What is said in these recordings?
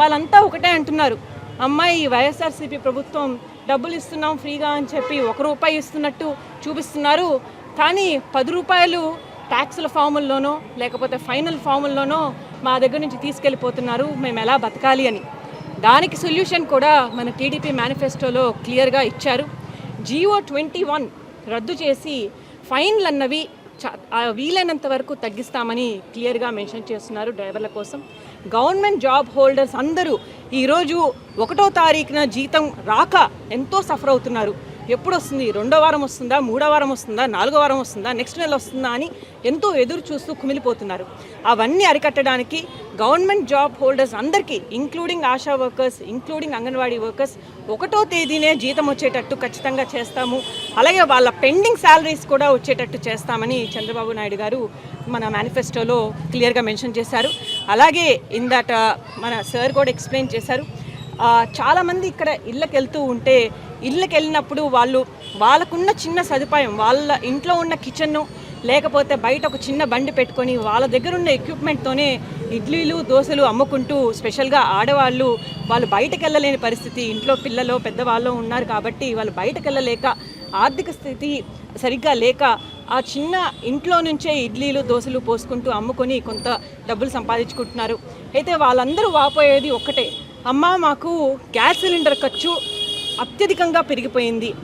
వాళ్ళంతా ఒకటే అంటున్నారు. అమ్మాయి వైఎస్ఆర్సీపీ ప్రభుత్వం డబ్బులు ఇస్తున్నాం ఫ్రీగా అని చెప్పి ఒక రూపాయి ఇస్తున్నట్టు చూపిస్తున్నారు. కానీ పది రూపాయలు ట్యాక్సుల ఫాముల్లోనో లేకపోతే ఫైనల్ ఫాముల్లోనో మా దగ్గర నుంచి తీసుకెళ్ళిపోతున్నారు. మేము ఎలా బతకాలి అని. దానికి సొల్యూషన్ కూడా మన టీడీపీ మేనిఫెస్టోలో క్లియర్గా ఇచ్చారు. జియో ట్వంటీ వన్ రద్దు చేసి ఫైన్లు అన్నవి వీలైనంత వరకు తగ్గిస్తామని క్లియర్గా మెన్షన్ చేస్తున్నారు డ్రైవర్ల కోసం. గవర్నమెంట్ జాబ్ హోల్డర్స్ అందరూ ఈరోజు ఒకటో తారీఖున జీతం రాక ఎంతో సఫర్ అవుతున్నారు. ఎప్పుడు వస్తుంది రెండో వారం వస్తుందా? మూడో వారం వస్తుందా? నాలుగో వారం వస్తుందా? నెక్స్ట్ నెల వస్తుందా అని ఎంతో ఎదురు చూస్తూ కుమిలిపోతున్నారు. అవన్నీ అరికట్టడానికి గవర్నమెంట్ జాబ్ హోల్డర్స్ అందరికీ including Asha workers including Anganwadi workers ఒకటో తేదీనే జీతం వచ్చేటట్టు ఖచ్చితంగా చేస్తాము. అలాగే వాళ్ళ పెండింగ్ శాలరీస్ కూడా వచ్చేటట్టు చేస్తామని చంద్రబాబు నాయుడు గారు మన మేనిఫెస్టోలో క్లియర్గా మెన్షన్ చేశారు. అలాగే ఇందాట మన సార్ కూడా ఎక్స్ప్లెయిన్ చేశారు. చాలామంది ఇక్కడ ఇళ్ళకి వెళ్తూ ఉంటే ఇళ్ళకి వెళ్ళినప్పుడు వాళ్ళు వాళ్ళకున్న చిన్న సదుపాయం వాళ్ళ ఇంట్లో ఉన్న కిచెన్ను లేకపోతే బయట ఒక చిన్న బండి పెట్టుకొని వాళ్ళ దగ్గర ఉన్న ఎక్విప్మెంట్తోనే ఇడ్లీలు దోశలు అమ్ముకుంటూ స్పెషల్గా ఆడవాళ్ళు వాళ్ళు బయటకు వెళ్ళలేని పరిస్థితి. ఇంట్లో పిల్లలు పెద్దవాళ్ళు ఉన్నారు కాబట్టి వాళ్ళు బయటకు వెళ్ళలేక ఆర్థిక స్థితి సరిగ్గా లేక ఆ చిన్న ఇంట్లో నుంచే ఇడ్లీలు దోశలు పోసుకుంటూ అమ్ముకొని కొంత డబ్బులు సంపాదించుకుంటున్నారు. అయితే వాళ్ళందరూ వాపోయేది ఒక్కటే. అమ్మ మాకు గ్యాస్ సిలిండర్ ఖర్చు అత్యధికంగా పెరిగిపోయింది.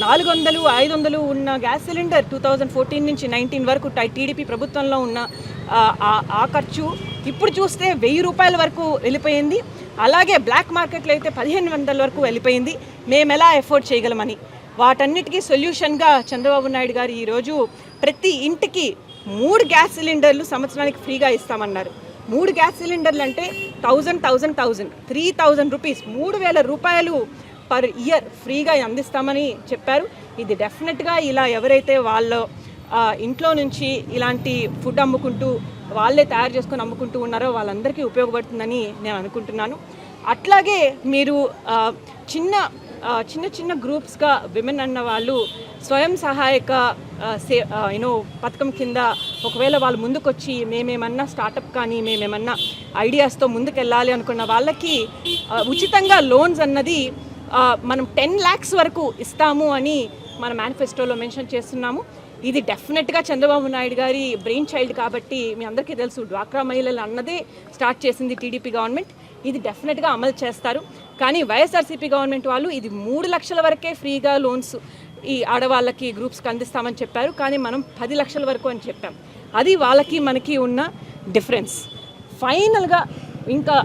నాలుగు వందలు ఐదు వందలు ఉన్న gas cylinder two thousand fourteen నుంచి నైన్టీన్ వరకు టై- టీడీపీ ప్రభుత్వంలో ఉన్న ఆ, ఆ- ఆ ఖర్చు ఇప్పుడు చూస్తే వెయ్యి రూపాయల వరకు వెళ్ళిపోయింది. అలాగే బ్లాక్ మార్కెట్లో అయితే పదిహేను వందల వరకు వెళ్ళిపోయింది. మేము ఎలా ఎఫోర్డ్ చేయగలమని. వాటన్నిటికీ సొల్యూషన్గా చంద్రబాబు నాయుడు గారు ఈరోజు ప్రతి ఇంటికి మూడు గ్యాస్ సిలిండర్లు సంవత్సరానికి ఫ్రీగా ఇస్తామన్నారు. మూడు గ్యాస్ సిలిండర్లు అంటే thousand thousand thousand three thousand rupees. మూడు వేల రూపాయలు పర్ ఇయర్ ఫ్రీగా అందిస్తామని చెప్పారు. ఇది డెఫినెట్గా ఇలా ఎవరైతే వాళ్ళ ఇంట్లో నుంచి ఇలాంటి ఫుడ్ అమ్ముకుంటూ వాళ్ళే తయారు చేసుకొని అమ్ముకుంటూ ఉన్నారో వాళ్ళందరికీ ఉపయోగపడుతుందని నేను అనుకుంటున్నాను. అట్లాగే మీరు చిన్న చిన్న చిన్న గ్రూప్స్గా విమెన్ అన్న వాళ్ళు స్వయం సహాయక సే యూనో పథకం కింద ఒకవేళ వాళ్ళు ముందుకొచ్చి మేమేమన్నా స్టార్టప్ కానీ మేమేమన్నా ఐడియాస్తో ముందుకెళ్ళాలి అనుకున్న వాళ్ళకి ఉచితంగా లోన్స్ అన్నది మనం టెన్ ల్యాక్స్ వరకు ఇస్తాము అని మన మేనిఫెస్టోలో మెన్షన్ చేస్తున్నాము. ఇది డెఫినెట్గా చంద్రబాబు నాయుడు గారి బ్రెయిన్ చైల్డ్ కాబట్టి మీ అందరికీ తెలుసు డ్వాక్రా మహిళలు అన్నదే స్టార్ట్ చేసింది టీడీపీ గవర్నమెంట్ ఇది డెఫినెట్గా అమలు చేస్తారు. కానీ వైఎస్ఆర్సీపీ గవర్నమెంట్ వాళ్ళు ఇది మూడు లక్షల వరకే ఫ్రీగా లోన్స్ ఈ ఆడవాళ్ళకి గ్రూప్స్కి అందిస్తామని చెప్పారు. కానీ మనం పది లక్షల వరకు అని చెప్పాం. అది వాళ్ళకి మనకి ఉన్న డిఫరెన్స్ ఫైనల్గా ఇంకా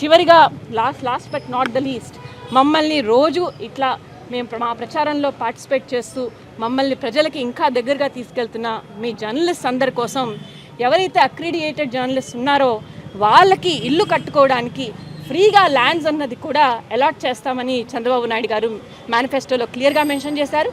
చివరిగా last last but not the least మమ్మల్ని రోజు ఇట్లా మేము మా ప్రచారంలో పార్టిసిపేట్ చేస్తూ మమ్మల్ని ప్రజలకి ఇంకా దగ్గరగా తీసుకెళ్తున్న మీ జర్నలిస్ట్ అందరి కోసం ఎవరైతే అక్రిడియేటెడ్ జర్నలిస్ట్ ఉన్నారో వాళ్ళకి ఇల్లు కట్టుకోవడానికి ఫ్రీగా ల్యాండ్స్ అన్నది కూడా అలాట్ చేస్తామని చంద్రబాబు నాయుడు గారు మేనిఫెస్టోలో క్లియర్గా మెన్షన్ చేశారు.